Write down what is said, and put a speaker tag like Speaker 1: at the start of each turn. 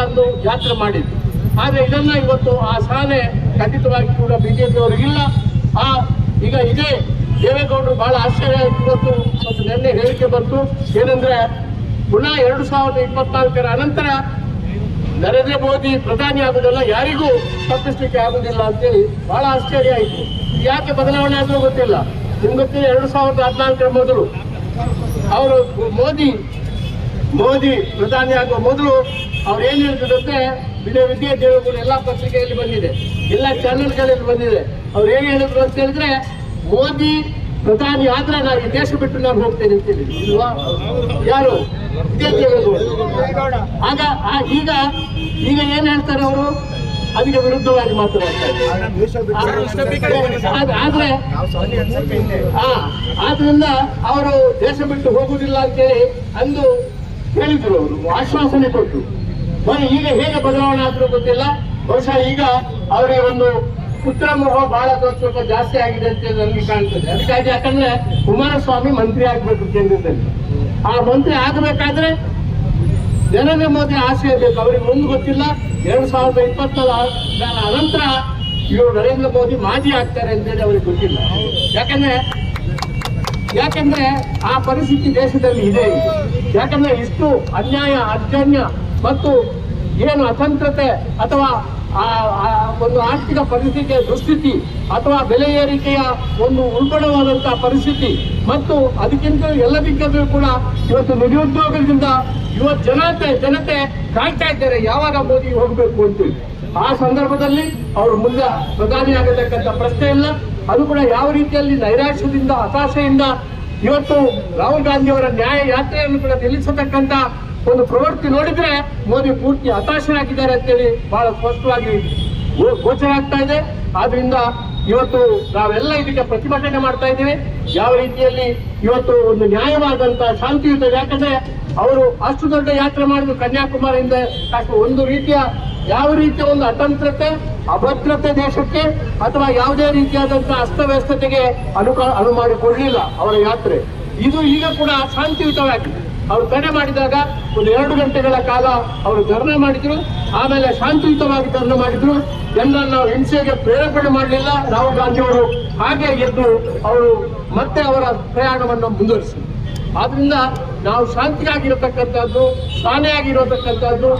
Speaker 1: ಅಂದು ಯಾತ್ರೆ ಮಾಡಿದ್ರು ಆದರೆ ಇದನ್ನ ಇವತ್ತು ಆ ಸಾಧನೆ ಖಂಡಿತವಾಗಿ ಕೂಡ ಬಿಜೆಪಿಯವರಿಗಿಲ್ಲ ಆ, ಈಗ ಇದೇ ದೇವೇಗೌಡರು ಬಹಳ ಆಶ್ಚರ್ಯ ಇವತ್ತು ಮತ್ತು ನಿನ್ನೆ ಹೇಳಿಕೆ ಬಂತು. ಏನಂದ್ರೆ, ಪುನಃ ಎರಡು ಸಾವಿರದ ಇಪ್ಪತ್ನಾಲ್ಕರ ಅನಂತರ ನರೇಂದ್ರ ಮೋದಿ ಪ್ರಧಾನಿ ಆಗುದಲ್ಲ ಯಾರಿಗೂ ತಪ್ಪಿಸ್ಲಿಕ್ಕೆ ಆಗುದಿಲ್ಲ ಅಂತೇಳಿ ಬಹಳ ಆಶ್ಚರ್ಯ ಆಯಿತು. ಯಾಕೆ ಬದಲಾವಣೆ ಆದರೂ ಗೊತ್ತಿಲ್ಲ. ನಿಮ್ಗೆ ಗೊತ್ತಿಲ್ಲ ಎರಡು ಸಾವಿರದ ಹದಿನಾಲ್ಕರ ಮೊದಲು. ಅವರು ಮೋದಿ ಮೋದಿ ಪ್ರಧಾನಿ ಆಗುವ ಮೊದಲು ಅವ್ರು ಏನ್ ಹೇಳ್ತಿದಂತೆ ವಿಜಯ ವಿದ್ಯಾ ದೇವಗುರು ಎಲ್ಲಾ ಪತ್ರಿಕೆಯಲ್ಲಿ ಬಂದಿದೆ. ಎಲ್ಲ ಚಾನೆಲ್ಗಳಲ್ಲಿ ಬಂದಿದೆ. ಅವ್ರು ಏನ್ ಹೇಳಿದ್ರು ಅಂತ ಹೇಳಿದ್ರೆ, ಮೋದಿ ಪ್ರಧಾನಿ ಆದ್ರೆ ನಾನು ಈ ದೇಶ ಬಿಟ್ಟು ನಾನು ಹೋಗ್ತೇನೆ ಅಂತ ಇಲ್ವಾ? ಯಾರು? ವಿದ್ಯಾ ದೇವೇಗೌಡ ಆಗ ಈಗ ಈಗ ಏನ್ ಹೇಳ್ತಾರೆ ಅವರು? ಅದಕ್ಕೆ ವಿರುದ್ಧವಾಗಿ ಮಾತನಾಡ್ತಾರೆ ಆದ್ರೆ- ಆದ್ರಿಂದ ಅವರು ದೇಶ ಬಿಟ್ಟು ಹೋಗುದಿಲ್ಲ ಅಂತೇಳಿ ಅಂದು ಹೇಳಿದ್ರು ಅವರು. ಆಶ್ವಾಸನೆ ಕೊಟ್ಟು మరి ಈಗ ಹೇಗೆ ಬದಲಾವಣೆ ಆದ್ರೂ ಗೊತ್ತಿಲ್ಲ. ಬಹುಶಃ ಈಗ ಅವರಿಗೆ ಒಂದು ಪುತ್ರ ಮೋಹ ಬಹಳ ಸ್ವಲ್ಪ ಜಾಸ್ತಿ ಆಗಿದೆ ಅಂತ ನನಗೆ ಕಾಣ್ತದೆ. ಅದಕ್ಕಾಗಿ ಯಾಕಂದ್ರೆ ಕುಮಾರಸ್ವಾಮಿ ಮಂತ್ರಿ ಆಗ್ಬೇಕು ಕೇಂದ್ರದಲ್ಲಿ. ಆ ಮಂತ್ರಿ ಆಗಬೇಕಾದ್ರೆ ನರೇಂದ್ರ ಮೋದಿ ಆಸೆ ಬೇಕು. ಅವ್ರಿಗೆ ಮುಂದೆ ಗೊತ್ತಿಲ್ಲ. ಎರಡ್ ಸಾವಿರದ ಇಪ್ಪತ್ತರ ಅನಂತರ ಇವರು ನರೇಂದ್ರ ಮೋದಿ ಮಾಜಿ ಆಗ್ತಾರೆ ಅಂತೇಳಿ ಅವ್ರಿಗೆ ಗೊತ್ತಿಲ್ಲ. ಯಾಕಂದ್ರೆ ಯಾಕಂದ್ರೆ ಆ ಪರಿಸ್ಥಿತಿ ದೇಶದಲ್ಲಿ ಇದೆ. ಯಾಕಂದ್ರೆ ಇಷ್ಟು ಅನ್ಯಾಯ ಅರ್ಜನ್ಯ ಮತ್ತು ಏನು ಅತಂತ್ರತೆ ಅಥವಾ ಒಂದು ಆರ್ಥಿಕ ಪರಿಸ್ಥಿತಿಯ ದುಸ್ಥಿತಿ ಅಥವಾ ಬೆಲೆ ಏರಿಕೆಯ ಒಂದು ಉಲ್ಬಣವಾದಂತಹ ಪರಿಸ್ಥಿತಿ ಮತ್ತು ಅದಕ್ಕಿಂತ ಎಲ್ಲದಕ್ಕಿಂತಲೂ ಕೂಡ ಇವತ್ತು ನಿರುದ್ಯೋಗದಿಂದ ಯುವ ಜನತೆ ಜನತೆ ಕಾಣ್ತಾ ಇದ್ದಾರೆ, ಯಾವಾಗ ಮೋದಿ ಹೋಗಬೇಕು ಅಂತೇಳಿ ಆ ಸಂದರ್ಭದಲ್ಲಿ ಅವರು ಮುಂದೆ ಪ್ರಧಾನಿ ಆಗತಕ್ಕಂಥ ಪ್ರಶ್ನೆ ಇಲ್ಲ. ಅದು ಕೂಡ ಯಾವ ರೀತಿಯಲ್ಲಿ ನೈರಾಶ್ಯದಿಂದ, ಹತಾಶೆಯಿಂದ ಇವತ್ತು ರಾಹುಲ್ ಗಾಂಧಿ ಅವರ ನ್ಯಾಯ ಯಾತ್ರೆಯನ್ನು ಕೂಡ ನಿಲ್ಲಿಸತಕ್ಕಂತ ಒಂದು ಪ್ರವೃತ್ತಿ ನೋಡಿದ್ರೆ ಮೋದಿ ಪೂರ್ತಿ ಹತಾಶರಾಗಿದ್ದಾರೆ ಅಂತೇಳಿ ಬಹಳ ಸ್ಪಷ್ಟವಾಗಿ ಗೋಚರ ಆಗ್ತಾ ಇದೆ. ಆದ್ರಿಂದ ಇವತ್ತು ನಾವೆಲ್ಲ ಇದಕ್ಕೆ ಪ್ರತಿಭಟನೆ ಮಾಡ್ತಾ ಇದ್ದೇವೆ. ಯಾವ ರೀತಿಯಲ್ಲಿ ಇವತ್ತು ಒಂದು ನ್ಯಾಯವಾದಂತ ಶಾಂತಿಯುತ ಯಾಕಂದ್ರೆ ಅವರು ಅಷ್ಟು ದೊಡ್ಡ ಯಾತ್ರೆ ಮಾಡಿದ್ರು ಕನ್ಯಾಕುಮಾರಿಯಿಂದ ಒಂದು ರೀತಿಯ ಯಾವ ರೀತಿಯ ಒಂದು ಅತಂತ್ರತೆ, ಅಭದ್ರತೆ ದೇಶಕ್ಕೆ ಅಥವಾ ಯಾವುದೇ ರೀತಿಯಾದಂತಹ ಅಸ್ತವ್ಯಸ್ತತೆಗೆ ಅನುಕ ಅನು ಮಾಡಿಕೊಡ್ಲಿಲ್ಲ ಅವರ ಯಾತ್ರೆ. ಇದು ಈಗ ಕೂಡ ಶಾಂತಿಯುತವಾಗಿದೆ. ಅವರು ಕರೆ ಮಾಡಿದಾಗ ಒಂದು ಎರಡು ಗಂಟೆಗಳ ಕಾಲ ಅವರು ಧರಣಿ ಮಾಡಿದ್ರು, ಆಮೇಲೆ ಶಾಂತಿಯುತವಾಗಿ ಧರಣಿ ಮಾಡಿದ್ರು. ಜನರನ್ನು ಹಿಂಸೆಗೆ ಪ್ರೇರೇಪಣೆ ಮಾಡಲಿಲ್ಲ. ರಾಹುಲ್ ಗಾಂಧಿ ಅವರು ಹಾಗೆ ಎದ್ದು ಅವರು ಮತ್ತೆ ಅವರ ಪ್ರಯಾಣವನ್ನು ಮುಂದುವರಿಸಿದ್ರು. ಆದ್ರಿಂದ ನಾವು ಶಾಂತಿಯಾಗಿರತಕ್ಕಂಥದ್ದು ಶಾಲೆಯಾಗಿರತಕ್ಕಂಥದ್ದು